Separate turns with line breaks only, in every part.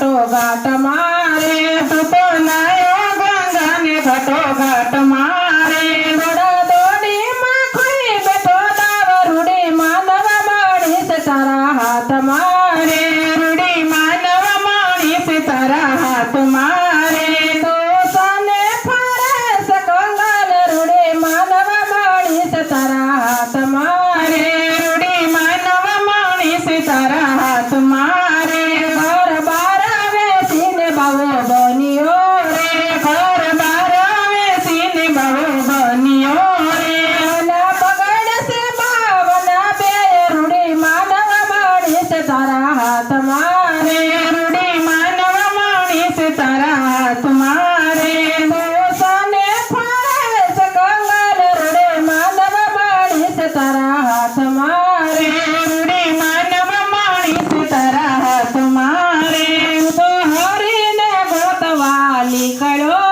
ઘટો ઘાટ મારે
સુતો નયો ગંગાને ઘટો ઘાટ મારે.
ઘોડા દોડી માં ખોઈ બેઠો દાવા રૂડી માં નવા માણીસ હાથ મારે.
રૂડી માં નવા માણીસ હાથ મારે.
તો ફરસ કંગન રૂડી માં નવા માણીસ હાથ મારે.
રૂડી માં નવા માણીસ
તમારે
રૂડી માનવ માણીશ તારા હાથ મારે.
દોષને ફાસ કમર રૂડે માનવ માણીશ તારા હાથ મારે.
રૂડી માનવ માણીશ તારા હાથ મારે.
તો હરીને ગોતવાલી કરો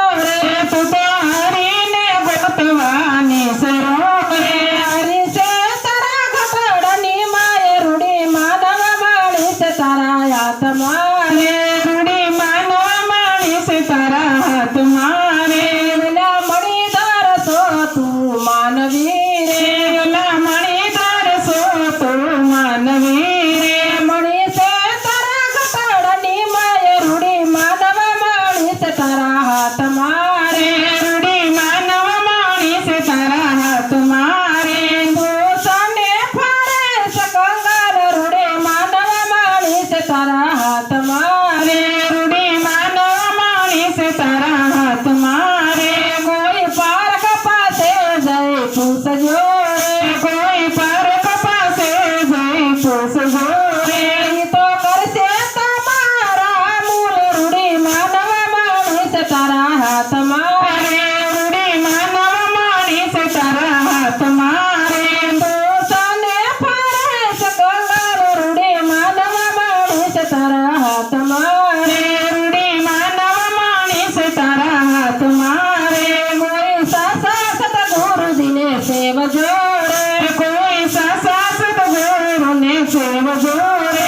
सेव जोड़े
कोई सा सास गोर ने सेव जोड़े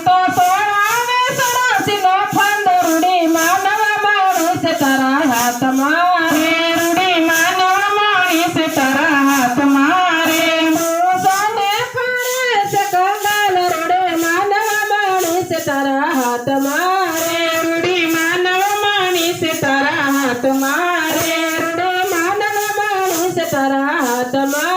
તો તોડાવે સડાસીનો ફંદ રૂડી માનવ માણસ તારા હાથ મારે
રૂડી માનવ માણસ તારા હાથ મારે
સોને ફાડે છે કંગાલ રૂડે માનવ માણસ તારા હાથ મારે তারা আদমা